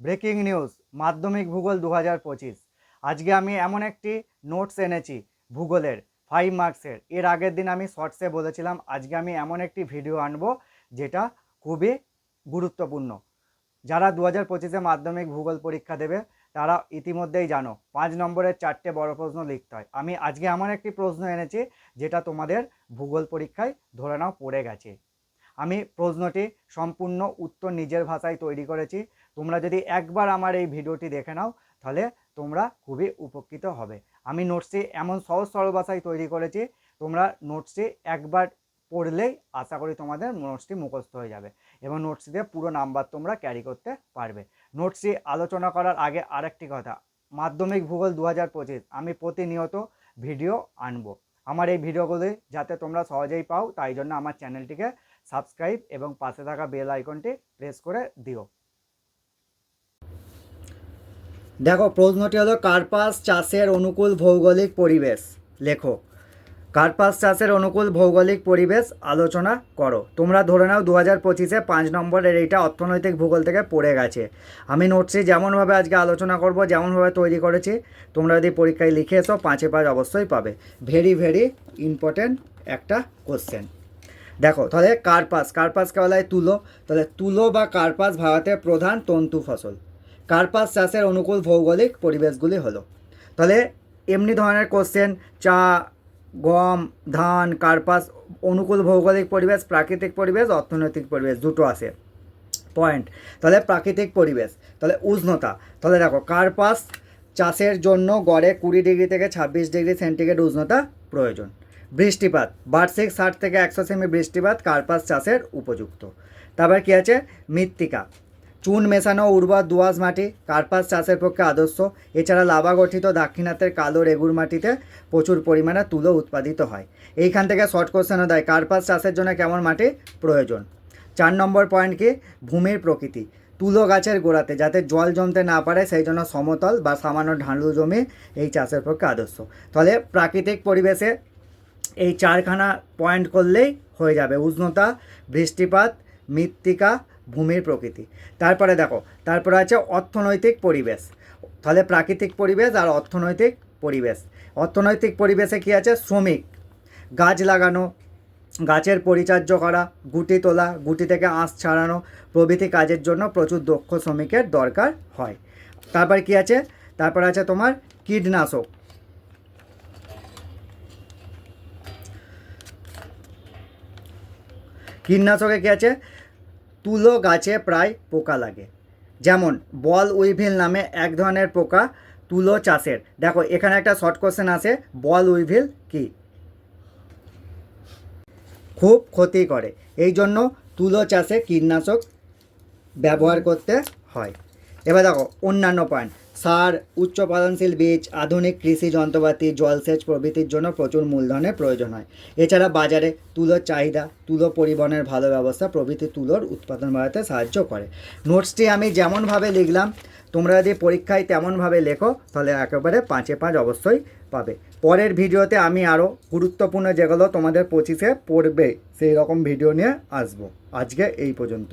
Breaking news, মাধ্যমিক ভূগোল দু হাজার পঁচিশ। আজকে আমি এমন একটি নোটস এনেছি ভূগোলের ফাইভ মার্কসের এর আগের দিন আমি শর্টসে বলেছিলাম, আজকে আমি এমন একটি ভিডিও আনব যেটা খুবই গুরুত্বপূর্ণ। যারা দু হাজার পঁচিশে মাধ্যমিক ভূগোল পরীক্ষা দেবে, তারা ইতিমধ্যেই জানো, পাঁচ নম্বরের চারটে বড় প্রশ্ন লিখতে হয়। আমি আজকে এমন একটি প্রশ্ন এনেছি, যেটা তোমাদের ভূগোল পরীক্ষায় ধরে নাও পড়ে গেছে। আমি প্রশ্নটি সম্পূর্ণ উত্তর নিজের ভাষায় তৈরি করেছি। তোমরা যদি একবার আমার এই ভিডিওটি দেখে নাও, তাহলে তোমরা খুবই উপকৃত হবে। আমি নোটসটি এমন সহজ সরল ভাষায় তৈরি করেছি, তোমরা নোটসটি একবার পড়লেই আশা করি তোমাদের নোটসটি মুখস্থ হয়ে যাবে এবং নোটসটি দিয়ে পুরো নাম্বার তোমরা ক্যারি করতে পারবে। নোটসটি আলোচনা করার আগে আরেকটি কথা, মাধ্যমিক ভূগোল দু হাজার পঁচিশ, আমি প্রতিনিয়ত ভিডিও আনব। আমার এই ভিডিওগুলি যাতে তোমরা সহজেই পাও, তাই জন্য আমার চ্যানেলটিকে সাবস্ক্রাইব এবং পাশে থাকা বেল আইকনটি প্রেস করে দিও। দেখো, প্রশ্নটি হলো, কার্পাস চাষের অনুকূল ভৌগোলিক পরিবেশ। লেখো, কার্পাস চাষের অনুকূল ভৌগোলিক পরিবেশ, আলোচনা করো। তোমরা ধরে নাও দু হাজার পঁচিশে পাঁচ নম্বরের এইটা অর্থনৈতিক ভূগোল থেকে পড়ে গেছে। আমি নোটসটি যেমনভাবে আজকে আলোচনা করব, যেমনভাবে তৈরি করেছি, তোমরা যদি পরীক্ষায় লিখে এসো, পাঁচে পাঁচ অবশ্যই পাবে। ভেরি ভেরি ইম্পর্ট্যান্ট একটা কোশ্চেন দেখো, তাহলে কার্পাস কার্পাসকে বলা হয় তুলো। তাহলে তুলো বা কার্পাস ভারতের প্রধান তন্তু ফসল। কার্পাস চাষের অনুকূল ভৌগোলিক পরিবেশগুলি হলো, তাহলে এমনি ধরনের কোশ্চেন চা, গম, ধান, কার্পাস, অনুকূল ভৌগোলিক পরিবেশ, প্রাকৃতিক পরিবেশ, অর্থনৈতিক পরিবেশ, দুটো আসে পয়েন্ট তাহলে প্রাকৃতিক পরিবেশ, তাহলে উষ্ণতা। তাহলে দেখো, কার্পাস চাষের জন্য গড়ে কুড়ি ডিগ্রি থেকে ছাব্বিশ ডিগ্রি সেন্টিগ্রেড উষ্ণতা প্রয়োজন। বৃষ্টিপাত। বার্ষিক ষাট থেকে একশো সেমি বৃষ্টিপাত কার্পাস চাষের উপযুক্ত। তারপর কী আছে? মৃত্তিকা। চুন মেশানো উর্বর দোআঁশ মাটি কার্পাস চাষের পক্ষে আদর্শ। এছাড়া লাভা গঠিত দাক্ষিণাত্যের কালো রেগুর মাটিতে প্রচুর পরিমাণে তুলো উৎপাদিত হয়। এইখান থেকে শর্ট কোশ্চেনও দেয়, কার্পাস চাষের জন্য কেমন মাটি প্রয়োজন? চার নম্বর পয়েন্ট কি? ভূমির প্রকৃতি। তুলো গাছের গোড়াতে, যাতে জল জমতে না পারে, সেই জন্য সমতল বা সামান্য ঢালু জমি এই চাষের পক্ষে আদর্শ। তাহলে প্রাকৃতিক পরিবেশে এই চারখানা পয়েন্ট করলেই হয়ে যাবে। উষ্ণতা, বৃষ্টিপাত, মৃত্তিকা, ভূমির প্রকৃতি। তারপরে দেখো, তারপরে আছে অর্থনৈতিক পরিবেশ। তাহলে প্রাকৃতিক পরিবেশ আর অর্থনৈতিক পরিবেশ। অর্থনৈতিক পরিবেশে কী আছে? শ্রমিক। গাছ লাগানো, গাছের পরিচর্যা করা, গুটি তোলা, গুটি থেকে আঁশ ছাড়ানো প্রভৃতি কাজের জন্য প্রচুর দক্ষ শ্রমিকের দরকার হয়। তারপর কি আছে? তারপর আছে তোমার কীটনাশক। কীটনাশকে কী আছে? তুলো গাছে প্রায় পোকা লাগে। যেমন বল উইভিল নামে এক ধরনের পোকা তুলো চাষের। দেখো, এখানে একটা শর্ট কোশ্চেন আছে, বল উইভিল কি? খুব ক্ষতি করে। এই জন্য তুলো চাষে কীটনাশক ব্যবহার করতে হয়। এবার দেখো, অন্যান্য পয়েন্ট সার, উচ্চ উৎপাদনশীল বীজ, আধুনিক কৃষি যন্ত্রপাতি, জলসেচ প্রভৃতির জন্য প্রচুর মূলধনের প্রয়োজন হয়। এছাড়া বাজারে তুলোর চাহিদা, তুলো পরিবহনের ভালো ব্যবস্থা প্রভৃতি তুলোর উৎপাদন বাড়াতে সাহায্য করে। নোটসটি আমি যেমনভাবে লিখলাম, তোমরা যদি পরীক্ষায় তেমনভাবে লেখো, তাহলে একেবারে পাঁচে পাঁচ অবশ্যই পাবে। পরের ভিডিওতে আমি আরও গুরুত্বপূর্ণ যেগুলো তোমাদের পঁচিশে পড়বে, সেই রকম ভিডিও নিয়ে আসব। আজকে এই পর্যন্ত।